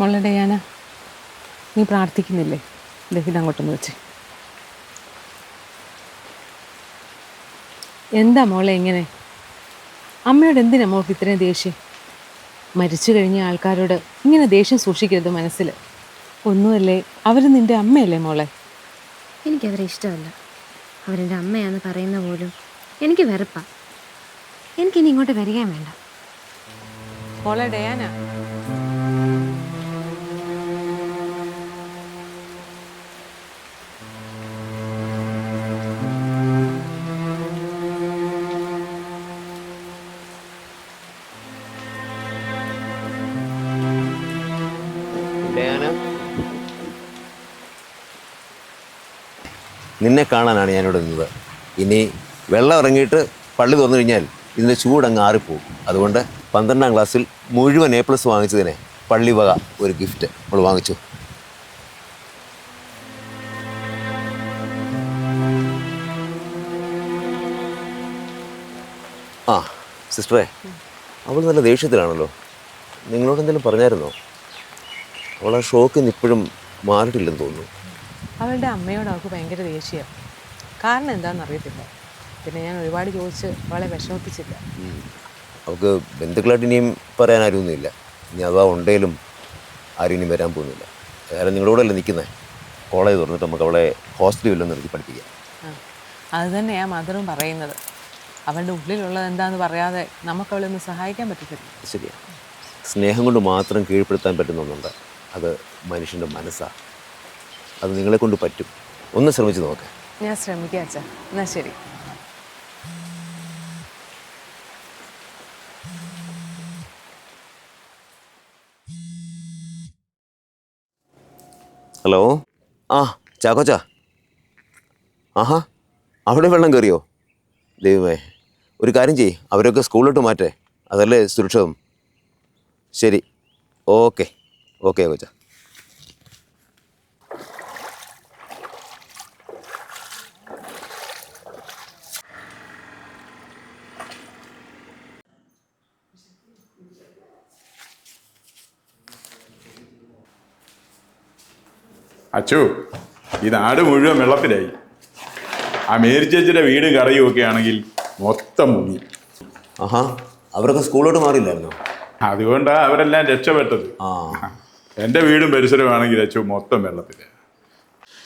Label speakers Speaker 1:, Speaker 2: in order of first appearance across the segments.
Speaker 1: മോളെ ഡയാന നീ പ്രാർത്ഥിക്കുന്നില്ലേ? ദഹിത അങ്ങോട്ടൊന്ന് വെച്ച്. എന്താ മോളെ ഇങ്ങനെ? അമ്മയോട് എന്തിനാ മോൾക്ക് ഇത്രയും ദേഷ്യം? മരിച്ചു കഴിഞ്ഞ ആൾക്കാരോട് ഇങ്ങനെ ദേഷ്യം സൂക്ഷിക്കരുത് മനസ്സിൽ ഒന്നുമല്ലേ അവർ നിന്റെ അമ്മയല്ലേ മോളെ?
Speaker 2: എനിക്കവരെ ഇഷ്ടമല്ല. അവരെന്റെ അമ്മയാന്ന് പറയുന്ന പോലും എനിക്ക് വെറുപ്പാ. എനിക്കിനി ഇങ്ങോട്ട് വരികയും വേണ്ട.
Speaker 1: മോളെ ഡയാന.
Speaker 3: നിന്നെ കാണാനാണ് ഞാനിവിടെ നിന്നത്. ഇനി വെള്ളം ഇറങ്ങിയിട്ട് പള്ളി തുറന്നു കഴിഞ്ഞാൽ ഇതിന്റെ ചൂടങ്ങ് ആറിപ്പോവും അതുകൊണ്ട് പന്ത്രണ്ടാം ക്ലാസ്സിൽ മുഴുവൻ എ പ്ലസ് വാങ്ങിച്ചതിനെ പള്ളി വക ഒരു ഗിഫ്റ്റ് നമ്മൾ വാങ്ങിച്ചു. ആ സിസ്റ്ററെ അവൾ നല്ല ദേഷ്യത്തിലാണല്ലോ. നിങ്ങളോട് എന്തെങ്കിലും പറഞ്ഞായിരുന്നോ? അവൾ ആ ഷോക്കിൽ ഇപ്പോഴും മാറിയിട്ടില്ലെന്ന് തോന്നുന്നു.
Speaker 1: അവളുടെ അമ്മയോട് അവൾക്ക് ഭയങ്കര ദേഷ്യം. കാരണം എന്താണെന്ന് അറിയത്തില്ല. പിന്നെ ഞാൻ ഒരുപാട് ചോദിച്ച് അവളെ വിഷമിപ്പിച്ചില്ല.
Speaker 3: അവൾക്ക് ബന്ധുക്കളായിട്ട് ഇനിയും പറയാൻ ആരുമൊന്നുമില്ല. ഇനി അഥവാ ഉണ്ടെങ്കിലും ആരും ഇനിയും വരാൻ പോകുന്നില്ല. വേറെ നിങ്ങളോടല്ലേ നിൽക്കുന്നത് കോളേജ് തുറന്നിട്ട് നമുക്ക് അവളെ ഹോസ്റ്റലിൽ വല്ലതും നിർത്തി പഠിപ്പിക്കാം.
Speaker 1: അത് തന്നെയാ മദറും പറയുന്നത്. അവളുടെ ഉള്ളിലുള്ളത് എന്താന്ന് പറയാതെ നമുക്ക് അവളെ ഒന്ന് സഹായിക്കാൻ പറ്റത്തില്ല.
Speaker 3: ശരിയാ. സ്നേഹം കൊണ്ട് മാത്രം കീഴ്പ്പെടുത്താൻ പറ്റുന്ന ഒന്നുണ്ട്. അത് മനുഷ്യന്റെ മനസ്സാണ് അത് നിങ്ങളെ കൊണ്ട് പറ്റും. ഒന്ന് ശ്രമിച്ചു നോക്ക്.
Speaker 1: ഞാൻ ശ്രമിക്കാം അച്ഛാ. എന്നാ ശരി.
Speaker 3: ഹലോ? ആ ചാക്കോച്ചാ ആഹാ അവിടെ വെള്ളം കയറിയോ? ദൈവമേ ഒരു കാര്യം ചെയ്യ്. അവരൊക്കെ സ്കൂളിലോട്ട് മാറ്റേ. അതല്ലേ സുരക്ഷിതം? ശരി. ഓക്കെ. ഓക്കെ കൊച്ച
Speaker 4: അച്ചു ഈ നാട് മുഴുവൻ വെള്ളത്തിലായി. ആ മേരിച്ചേച്ചിയുടെ വീട് ഒക്കെ ആണെങ്കിൽ മൊത്തം മുങ്ങി.
Speaker 3: ആഹാ അവരൊക്കെ സ്കൂളിലോട്ട് മാറിയില്ലായിരുന്നോ?
Speaker 4: അതുകൊണ്ടാ അവരെല്ലാം രക്ഷപ്പെട്ടത്.
Speaker 3: ആ.
Speaker 4: എന്റെ വീടും പരിസരമാണെങ്കിൽ അച്ചു മൊത്തം വെള്ളത്തിൽ.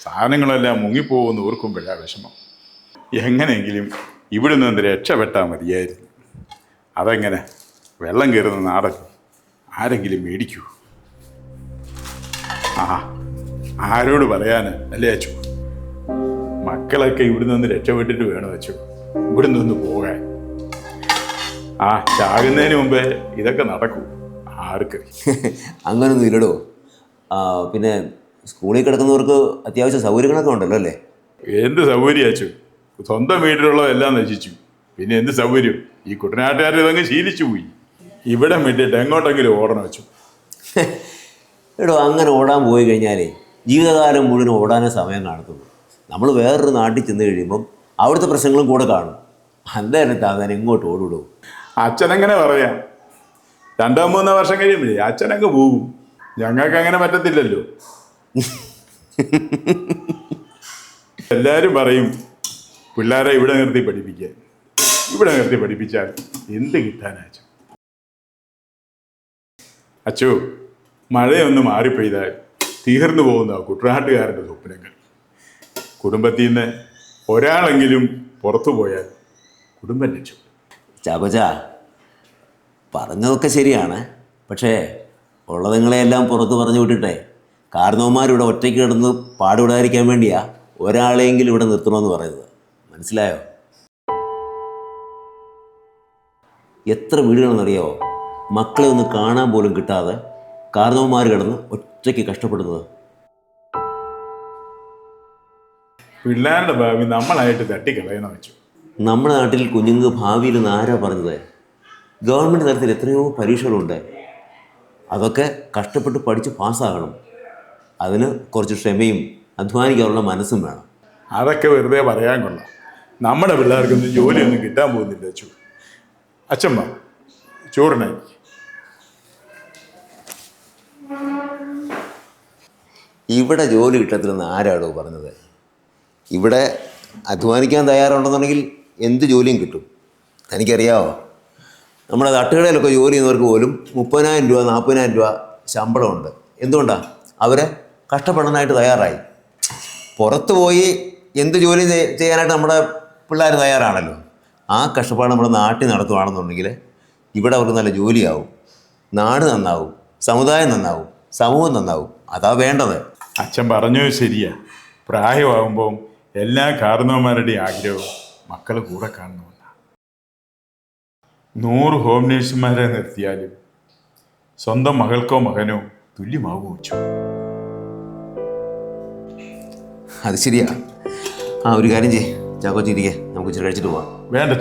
Speaker 4: സാധനങ്ങളെല്ലാം മുങ്ങിപ്പോകുമെന്ന് ഓർക്കുമ്പോഴാ വിഷമം. എങ്ങനെയെങ്കിലും ഇവിടെ നിന്ന് രക്ഷപ്പെട്ടാൽ മതിയായിരുന്നു. അതെങ്ങനെ? വെള്ളം കയറുന്ന നാടൻ ആരെങ്കിലും മേടിക്കൂ. ആ ആരോട് പറയാന്? അല്ലേ അച്ചു? മക്കളൊക്കെ ഇവിടെ നിന്ന് രക്ഷപ്പെട്ടിട്ട് വേണം അച്ചു. ഇവിടെ നിന്ന് പോകാൻ. ആ ചാകുന്നതിന് മുമ്പേ ഇതൊക്കെ നടക്കൂ. ആർക്ക്?
Speaker 3: അങ്ങനൊന്നും ഇല്ലടോ. ആ, പിന്നെ സ്കൂളിൽ കിടക്കുന്നവർക്ക് അത്യാവശ്യം സൗകര്യങ്ങളൊക്കെ ഉണ്ടല്ലോ അല്ലേ?
Speaker 4: എന്ത് സൗകര്യം അച്ചു? സ്വന്തം വീട്ടിലുള്ളതെല്ലാം നശിച്ചു. പിന്നെ എന്ത് സൗകര്യം? ഈ കുട്ടനാട്ടുകാർ ഇതങ്ങ് ശീലിച്ചു പോയി. ഇവിടെ വിട്ടിട്ട് എങ്ങോട്ടെങ്കിലും ഓടണം വെച്ചു
Speaker 3: എടോ അങ്ങനെ ഓടാൻ പോയി കഴിഞ്ഞാലേ ജീവിതകാലം മുഴുവൻ ഓടാനേ സമയം കാണത്തുള്ളൂ. നമ്മൾ വേറൊരു നാട്ടിൽ ചെന്ന് കഴിയുമ്പം അവിടുത്തെ പ്രശ്നങ്ങളും കൂടെ കാണും. അന്നേരം താങ്ങാൻ എങ്ങോട്ട് ഓടിവിടും?
Speaker 4: അച്ഛനെങ്ങനെ പറയാം? രണ്ടോ മൂന്നോ വർഷം കഴിയുമ്പോഴേ അച്ഛനങ്ങ് പോകും ഞങ്ങൾക്ക് അങ്ങനെ പറ്റത്തില്ലല്ലോ. എല്ലാവരും പറയും പിള്ളേരെ ഇവിടെ നിർത്തി പഠിപ്പിക്കാൻ. ഇവിടെ നിർത്തി പഠിപ്പിച്ചാൽ എന്ത് കിട്ടാനാ അച്ചു മഴയൊന്ന് മാറിപ്പെയ്താൽ തീർന്നു പോകുന്ന കുട്ടനാട്ടുകാരുടെ സ്വപ്നങ്ങൾ. കുടുംബത്തിൽ നിന്ന് ഒരാളെങ്കിലും പുറത്തു പോയാൽ കുടുംബം രക്ഷപ്പെടും
Speaker 3: ചാക്കോച്ച പറഞ്ഞതൊക്കെ ശരിയാണ്. പക്ഷേ ഉള്ളതുങ്ങളെയെല്ലാം പുറത്ത് പറഞ്ഞു വിട്ടിട്ടെ കാരണവന്മാരിവിടെ ഒറ്റയ്ക്ക് കിടന്ന് പാടുവിടാതിരിക്കാൻ വേണ്ടിയാ ഒരാളെങ്കിലും ഇവിടെ നിർത്തണമെന്ന് പറയുന്നത്. മനസ്സിലായോ? എത്ര വീടുകളെന്നറിയോ? മക്കളെ ഒന്ന് കാണാൻ പോലും കിട്ടാതെ കാരണവന്മാർ കിടന്ന് ഒറ്റയ്ക്ക് കഷ്ടപ്പെടുന്നത്.
Speaker 4: പിള്ളേരുടെ ഭാവി നമ്മളായിട്ട് തട്ടിക്കളയണം വെച്ചു.
Speaker 3: നമ്മുടെ നാട്ടിൽ കുഞ്ഞുങ്ങൾക്ക് ഭാവിയിൽ നിന്ന് ആരാ പറഞ്ഞത്? ഗവൺമെന്റ് തലത്തിൽ എത്രയോ പരീക്ഷകളുണ്ട്. അതൊക്കെ കഷ്ടപ്പെട്ട് പഠിച്ച് പാസ്സാകണം. അതിന് കുറച്ച് ക്ഷമയും അധ്വാനിക്കാനുള്ള മനസ്സും വേണം.
Speaker 4: അതൊക്കെ വെറുതെ പറയാൻ കൊള്ളാം. നമ്മുടെ പിള്ളേർക്കൊന്നും ജോലിയൊന്നും കിട്ടാൻ പോകുന്നില്ല അച്ചു. അച്ഛമ്മ ചോറിനായി.
Speaker 3: ഇവിടെ ജോലി കിട്ടത്തില്ലെന്ന് ആരാടോ പറഞ്ഞത്. ഇവിടെ അധ്വാനിക്കാൻ തയ്യാറുണ്ടെന്നുണ്ടെങ്കിൽ എന്ത് ജോലിയും കിട്ടും. തനിക്കറിയാവോ? നമ്മുടെ തട്ടുകടയിലൊക്കെ ജോലി ചെയ്യുന്നവർക്ക് പോലും മുപ്പതിനായിരം രൂപ നാൽപ്പതിനായിരം രൂപ ശമ്പളമുണ്ട്. എന്തുകൊണ്ടാണ് അവരെ കഷ്ടപ്പെടാനായിട്ട് തയ്യാറായി. പുറത്ത് പോയി എന്ത് ജോലി ചെയ്യാനായിട്ട് നമ്മുടെ പിള്ളേർ തയ്യാറാണല്ലോ. ആ കഷ്ടപ്പാട് നമ്മുടെ നാട്ടിൽ നടത്തുകയാണെന്നുണ്ടെങ്കിൽ ഇവിടെ അവർക്ക് നല്ല ജോലിയാവും. നാട് നന്നാവും. സമുദായം നന്നാവും. സമൂഹം നന്നാവും. അതാ വേണ്ടത്.
Speaker 4: അച്ഛൻ പറഞ്ഞത് ശരിയാ. പ്രായമാകുമ്പോൾ എല്ലാ കാരണവന്മാരുടെയും ആഗ്രഹവും മക്കൾ കൂടെ കാണണമെന്നാണ് നൂറ് ഹോം നേഴ്സുമാരെ നിർത്തിയാലും സ്വന്തം മകൾക്കോ മകനോ തുല്യമാകുമോ വെച്ചു
Speaker 3: അത് ശരിയാ. ആ ഒരു കാര്യം ചെയ്യ്. ചാക്കോച്ചിരിക്കെ നമുക്ക് ഇച്ചിരി കഴിച്ചിട്ട് പോവാം.
Speaker 4: വേണ്ട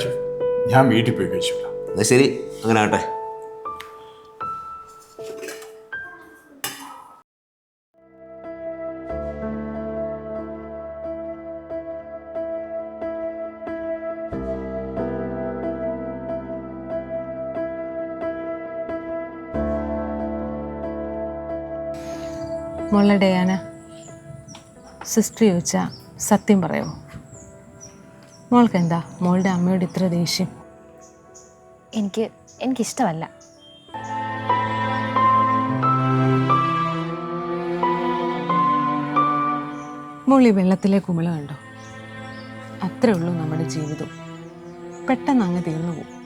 Speaker 4: ഞാൻ വീട്ടിൽ പോയി കഴിച്ചോളാം.
Speaker 3: എന്നാൽ ശരി. അങ്ങനെ ആട്ടെ
Speaker 1: മോളുടെ ഡയാന സിസ്റ്റർ ചോദിച്ചാൽ സത്യം പറയുമോ മോൾക്ക് എന്താ മോളുടെ അമ്മയോട് ഇത്ര ദേഷ്യം?
Speaker 2: എനിക്ക് എനിക്കിഷ്ടമല്ല.
Speaker 1: മോളി വെള്ളത്തിലെ കുമിള കണ്ടോ? അത്രേ ഉള്ളൂ നമ്മുടെ ജീവിതം. പെട്ടെന്ന് അങ്ങ് തീർന്നു പോകും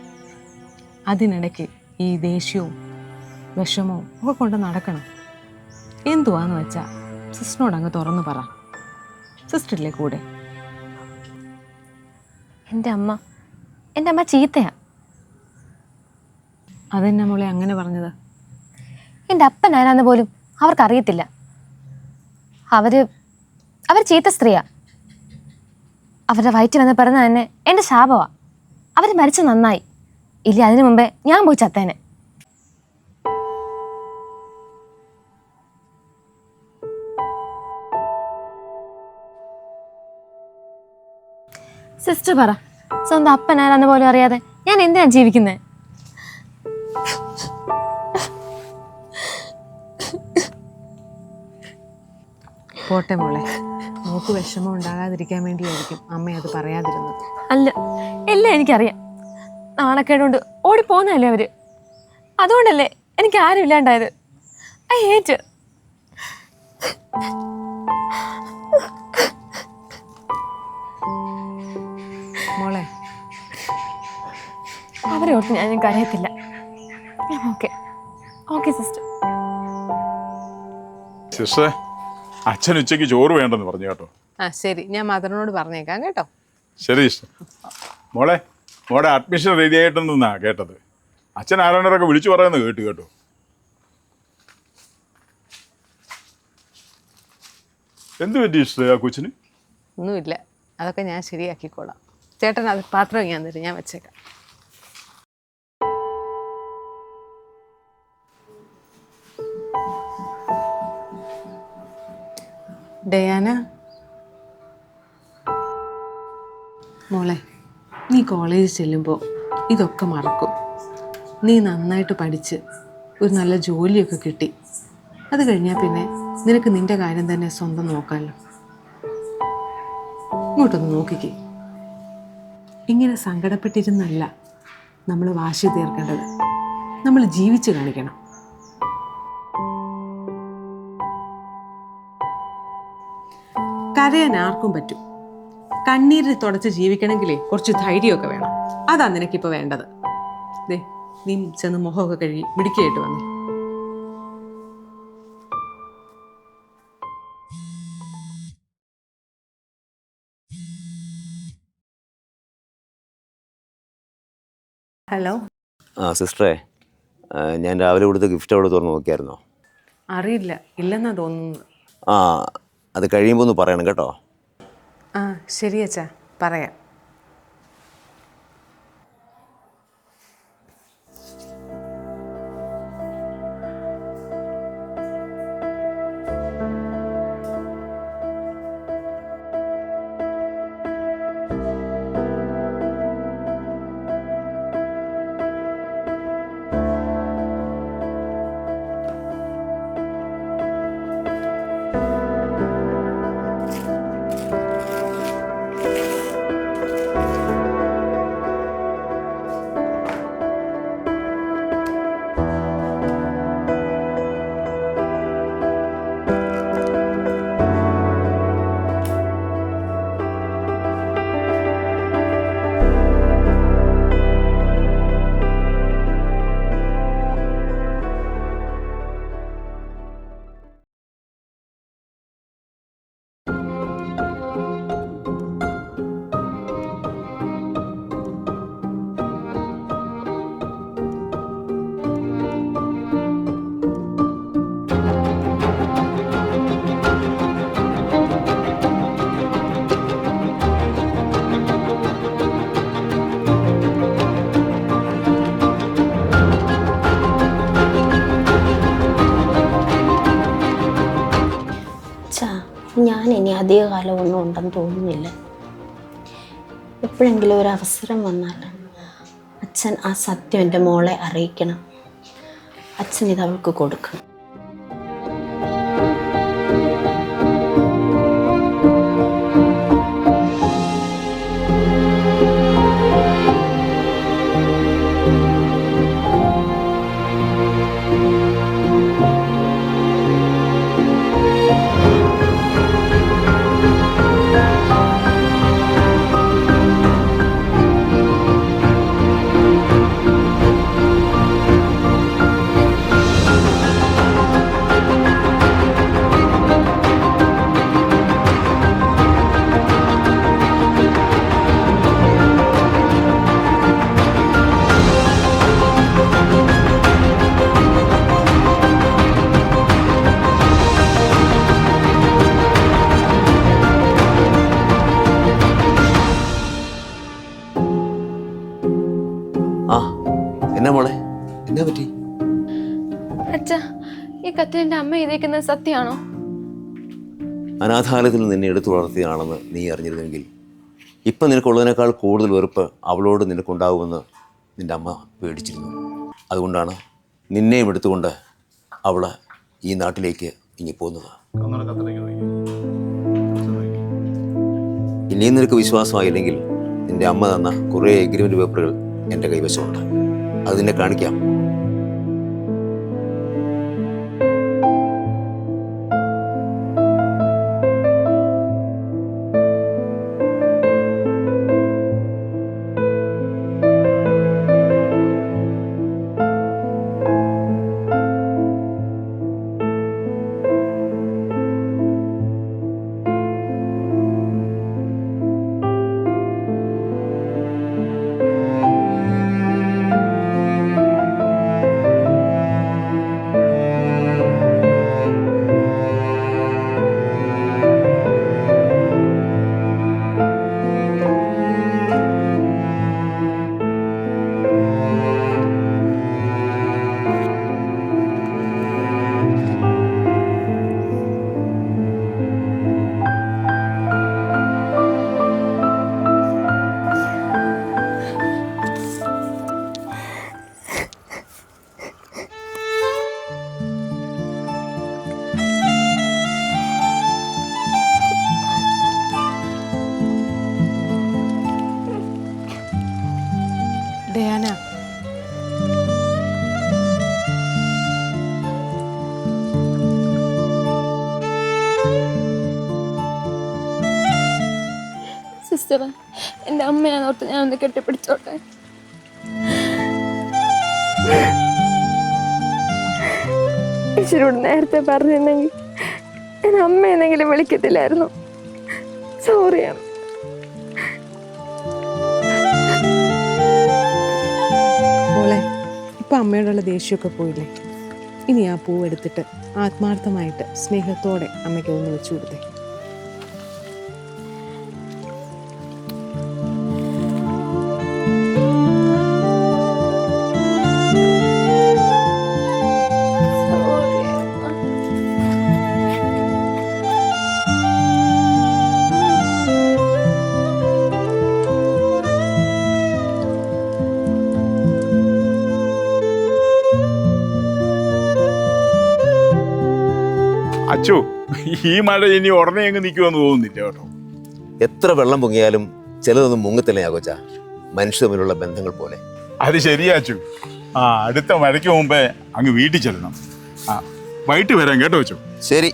Speaker 1: അതിനിടയ്ക്ക് ഈ ദേഷ്യവും വിഷമവും ഒക്കെ കൊണ്ട് നടക്കണം. എന്തുവാന്ന് വെച്ചാൽ സിസ്റ്ററിനോട് അങ്ങ് തുറന്നു പറ. സിസ്റ്ററില്ലേ കൂടെ?
Speaker 2: എന്റെ അമ്മ. എന്റെ അമ്മ ചീത്തയാ.
Speaker 1: അതെന്നെ മോളെ അങ്ങനെ പറഞ്ഞത്?
Speaker 2: എന്റെ അപ്പൻ ആരാന്ന് പോലും അവർക്കറിയത്തില്ല. അവർ അവർ ചീത്ത സ്ത്രീയാ. അവരുടെ വയറ്റിൽ വന്ന് പിറന്ന തന്നെ എന്റെ ശാപമാ അവർ മരിച്ചു നന്നായി. ഇല്ല അതിനു മുമ്പേ ഞാൻ പോയി ചത്തേനെ. സിസ്റ്റർ പറ. സ്വന്തം അപ്പൻ ആരാന്ന് പോലും അറിയാതെ ഞാൻ എന്തിനാ ജീവിക്കുന്നത്
Speaker 1: പോട്ടെ മോളെ. മോക്ക് വിഷമം ഉണ്ടാകാതിരിക്കാൻ വേണ്ടിയായിരിക്കും അമ്മ അത് പറയാതിരുന്നത്.
Speaker 2: അല്ല എല്ലാം എനിക്കറിയാം. നാണക്കേടുകൊണ്ട് ഓടിപ്പോന്നല്ലേ അവർ. അതുകൊണ്ടല്ലേ എനിക്ക് ആരും ഇല്ലാണ്ടായത് ഐ ഹേറ്റ്. അവരെ ഓർത്ത് ഞാൻ കരയത്തില്ല. ഓക്കെ ഓക്കെ സിസ്റ്റർ
Speaker 4: സിസ്റ്ററെ അച്ഛൻ ഉച്ചയ്ക്ക് ചോറ് വേണ്ടെന്ന് പറഞ്ഞു കേട്ടോ.
Speaker 1: ആ ശരി. ഞാൻ മദറിനോട് പറഞ്ഞേക്കാം കേട്ടോ.
Speaker 4: ശരി മോളെ മോളെ അഡ്മിഷൻ റെഡി ആയിട്ടുണ്ടെന്നാ കേട്ടത്? അച്ഛൻ ആരാണ്ടൊക്കെ വിളിച്ചു പറയുന്നത് കേട്ടു കേട്ടോ. എന്ത് പറ്റി ആ കൊച്ചിന്?
Speaker 1: ഒന്നുമില്ല. അതൊക്കെ ഞാൻ ശരിയാക്കിക്കോളാം. ചേട്ടൻ അത് പാത്രം ഞാൻ തരും. ഞാൻ വെച്ചേക്കാം. ഡയാന. മോളെ നീ കോളേജിൽ ചെല്ലുമ്പോൾ ഇതൊക്കെ മറക്കും. നീ നന്നായിട്ട് പഠിച്ച് ഒരു നല്ല ജോലിയൊക്കെ കിട്ടി. അത് കഴിഞ്ഞാൽ പിന്നെ നിനക്ക് നിന്റെ കാര്യം തന്നെ സ്വന്തം നോക്കാമല്ലോ ഇങ്ങോട്ടൊന്ന് നോക്കിക്കേ. ഇങ്ങനെ സങ്കടപ്പെട്ടിരുന്നല്ല നമ്മൾ വാശി തീർക്കേണ്ടത്. നമ്മൾ ജീവിച്ച് കാണിക്കണം. കരയാൻ ആർക്കും പറ്റും. കണ്ണീരിൽ തുടച്ച് ജീവിക്കണമെങ്കിലേ കുറച്ച് ധൈര്യമൊക്കെ വേണം. അതാ നിനക്കിപ്പോൾ വേണ്ടത്. ദേ നീ ചെന്ന് മുഖമൊക്കെ കഴുകി മിടിക്കായിട്ട് വന്നു. ഹലോ.
Speaker 3: ആ സിസ്റ്ററെ ഞാൻ രാവിലെ കൊടുത്ത ഗിഫ്റ്റ് അവിടെ തുറന്ന് നോക്കിയായിരുന്നോ?
Speaker 1: അറിയില്ല. ഇല്ലെന്നാ തോന്നുന്നു
Speaker 3: ആ അത് കഴിയുമ്പോൾ ഒന്ന് പറയണം കേട്ടോ.
Speaker 1: ആ ശരി അച്ഛാ. പറയാം.
Speaker 5: അധിക കാലമൊന്നും ഉണ്ടെന്ന് തോന്നുന്നില്ല. എപ്പോഴെങ്കിലും ഒരു അവസരം വന്നാൽ അച്ഛൻ ആ സത്യം എന്റെ മോളെ അറിയിക്കണം. അച്ഛൻ ഇത് അവൾക്ക് കൊടുക്കണം.
Speaker 3: എന്നാ പറ്റി?
Speaker 2: അച്ഛ ഈ കത്തിൽ എന്റെ അമ്മ എഴുതിയിരിക്കുന്നത് സത്യമാണോ?
Speaker 3: അനാഥാലയത്തിൽ നിന്നെ എടുത്തു വളർത്തിയാണെന്ന് നീ അറിഞ്ഞിരുന്നെങ്കിൽ ഇപ്പം നിനക്കുള്ളതിനേക്കാൾ കൂടുതൽ വെറുപ്പ് അവളോട് നിനക്കുണ്ടാവുമെന്ന് നിന്റെ അമ്മ പേടിച്ചിരുന്നു. അതുകൊണ്ടാണ് നിന്നെയും എടുത്തുകൊണ്ട് അവൾ ഈ നാട്ടിലേക്ക് ഇനി പോകുന്നത്. ഇനിയും നിനക്ക് വിശ്വാസമായില്ലെങ്കിൽ നിന്റെ അമ്മ തന്ന കുറേ എഗ്രിമെന്റ് പേപ്പറുകൾ എന്റെ കൈവശമുണ്ട്. അത് നിന്നെ കാണിക്കാം.
Speaker 2: സിസ്റ്റർ എന്റെ അമ്മയാണ് ഓർത്ത് ഞാൻ ഒന്ന് കെട്ടിപ്പിടിച്ചോട്ടെ. ഈശ്വരോട് നേരത്തെ പറഞ്ഞിരുന്നെങ്കിൽ ഞാൻ അമ്മ എന്നെങ്കിലും വിളിക്കത്തില്ലായിരുന്നു. സോറിയാണ്
Speaker 1: മോളെ ഇപ്പം അമ്മയോടുള്ള ദേഷ്യമൊക്കെ പോയില്ലേ? ഇനി ആ പൂവെടുത്തിട്ട് ആത്മാർത്ഥമായിട്ട് സ്നേഹത്തോടെ അമ്മയ്ക്ക് ഒന്ന് വെച്ചു കൊടുത്തേ
Speaker 4: ഈ മഴ ഇനി ഉടനെ അങ്ങ് നിൽക്കുമെന്ന് തോന്നുന്നില്ല കേട്ടോ.
Speaker 3: എത്ര വെള്ളം പൊങ്ങിയാലും ചിലതൊന്നും മുങ്ങത്തില്ല കൊച്ചാ. മനുഷ്യ തമ്മിലുള്ള ബന്ധങ്ങൾ പോലെ.
Speaker 4: അത് ശരിയാച്ചു ആ അടുത്ത മഴയ്ക്ക് മുമ്പേ അങ്ങ് വീട്ടിൽ ചെല്ലണം. ആ വൈകിട്ട് വരാം കേട്ടോ ചോ
Speaker 3: ശരി.